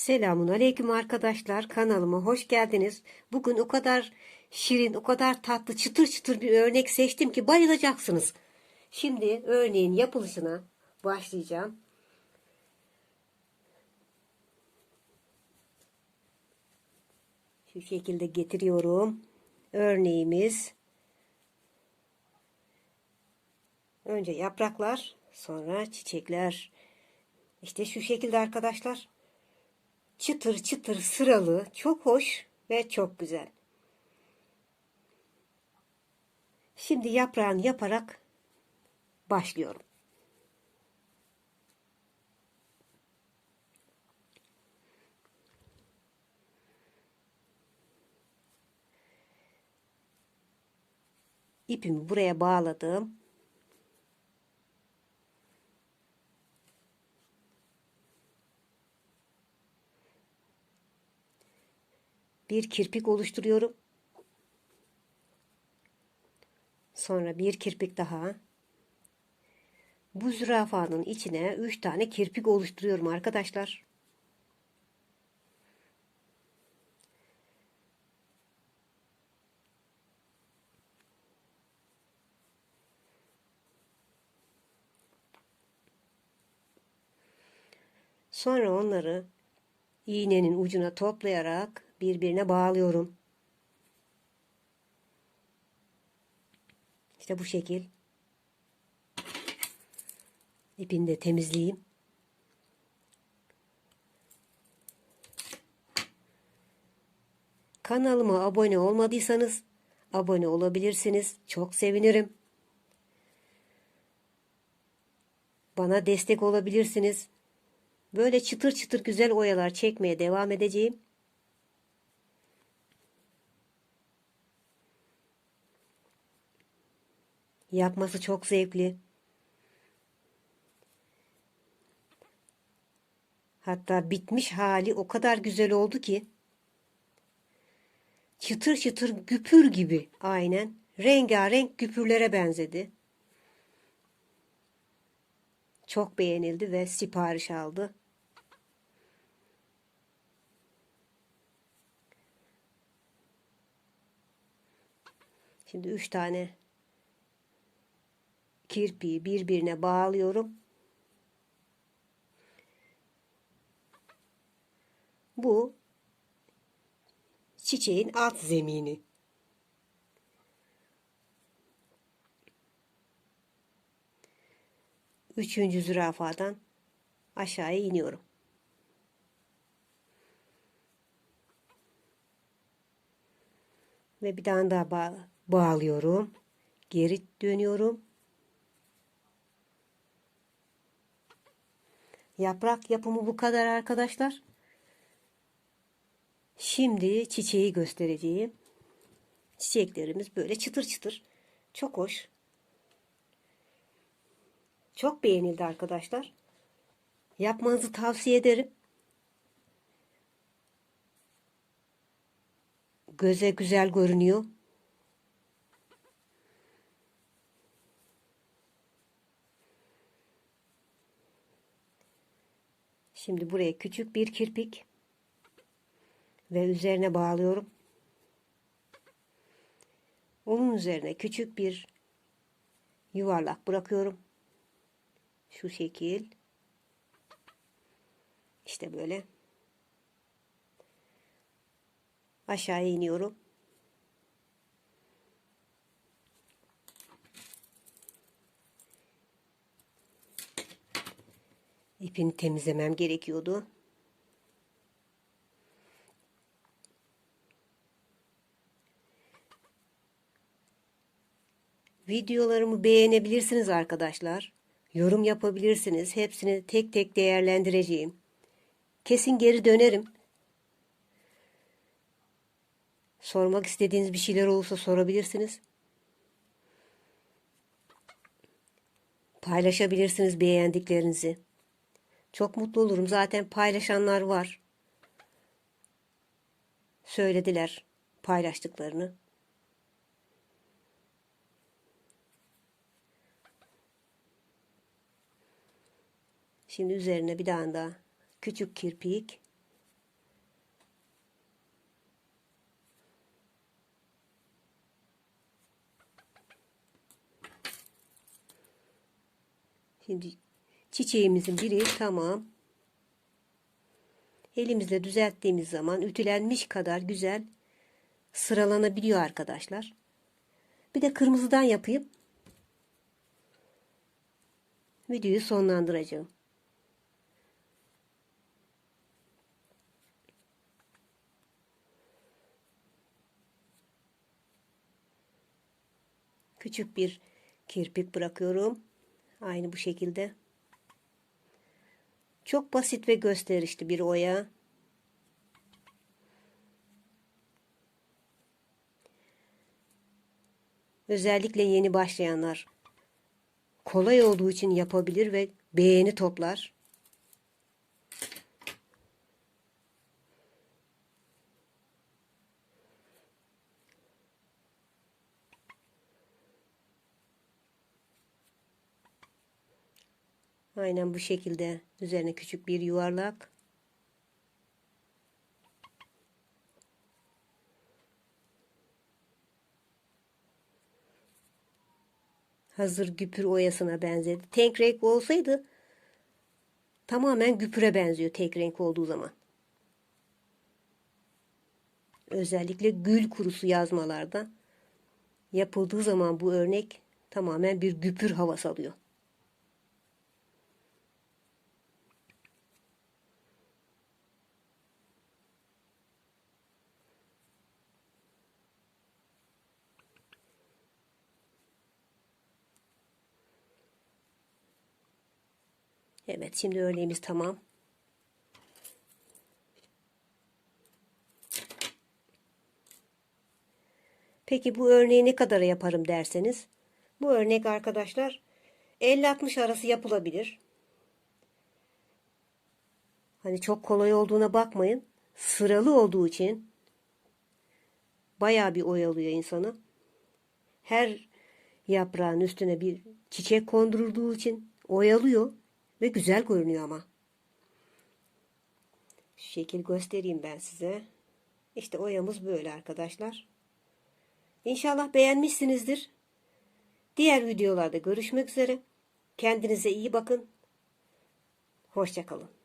Selamun aleyküm arkadaşlar. Kanalıma hoş geldiniz. Bugün o kadar şirin, o kadar tatlı, çıtır çıtır bir örnek seçtim ki bayılacaksınız. Şimdi örneğin yapılışına başlayacağım. Şu şekilde getiriyorum. Örneğimiz önce yapraklar, sonra çiçekler. İşte şu şekilde arkadaşlar çıtır çıtır sıralı, çok hoş ve çok güzel. Şimdi yaprağını yaparak başlıyorum. İpimi buraya bağladım. Bir kirpik oluşturuyorum. Sonra bir kirpik daha. Bu zürafanın içine 3 tane kirpik oluşturuyorum arkadaşlar. Sonra onları iğnenin ucuna toplayarak birbirine bağlıyorum. İşte bu şekil. İpini de temizleyeyim. Kanalıma abone olmadıysanız abone olabilirsiniz. Çok sevinirim. Bana destek olabilirsiniz. Böyle çıtır çıtır güzel oyalar çekmeye devam edeceğim. Yapması çok zevkli. Hatta bitmiş hali o kadar güzel oldu ki çıtır çıtır güpür gibi aynen rengarenk güpürlere benzedi. Çok beğenildi ve sipariş aldı. Şimdi üç tane kirpiği birbirine bağlıyorum. Bu çiçeğin alt zemini. Üçüncü zürafadan aşağıya iniyorum. Ve bir tane daha bağ bağlıyorum. Geri dönüyorum. Yaprak yapımı bu kadar arkadaşlar. Şimdi çiçeği göstereceğim. Çiçeklerimiz böyle çıtır çıtır. Çok hoş. Çok beğenildi arkadaşlar. Yapmanızı tavsiye ederim. Göze güzel görünüyor. Şimdi buraya küçük bir kirpik ve üzerine bağlıyorum. Onun üzerine küçük bir yuvarlak bırakıyorum. Şu şekil. İşte böyle. Aşağıya iniyorum. İpini temizlemem gerekiyordu. Videolarımı beğenebilirsiniz arkadaşlar. Yorum yapabilirsiniz. Hepsini tek tek değerlendireceğim. Kesin geri dönerim. Sormak istediğiniz bir şeyler olursa sorabilirsiniz. Paylaşabilirsiniz beğendiklerinizi. Çok mutlu olurum. Zaten paylaşanlar var. Söylediler paylaştıklarını. Şimdi üzerine bir tane daha küçük kirpik. Şimdi çiçeğimizin biri tamam. Elimizle düzelttiğimiz zaman ütülenmiş kadar güzel sıralanabiliyor arkadaşlar. Bir de kırmızıdan yapayım. Videoyu sonlandıracağım. Küçük bir kirpik bırakıyorum. Aynı bu şekilde. Çok basit ve gösterişli bir oya. Özellikle yeni başlayanlar kolay olduğu için yapabilir ve beğeni toplar. Aynen bu şekilde üzerine küçük bir yuvarlak. Hazır güpür oyasına benzedi. Tek renk olsaydı tamamen güpüre benziyor tek renk olduğu zaman. Özellikle gül kurusu yazmalarda yapıldığı zaman bu örnek tamamen bir güpür havası alıyor. Evet şimdi örneğimiz tamam. Peki bu örneği ne kadara yaparım derseniz. Bu örnek arkadaşlar 50-60 arası yapılabilir. Hani çok kolay olduğuna bakmayın. Sıralı olduğu için bayağı bir oyalıyor insanı. Her yaprağın üstüne bir çiçek kondurulduğu için oyalıyor. Ve güzel görünüyor ama. Şekil göstereyim ben size. İşte oyamız böyle arkadaşlar. İnşallah beğenmişsinizdir. Diğer videolarda görüşmek üzere. Kendinize iyi bakın. Hoşçakalın.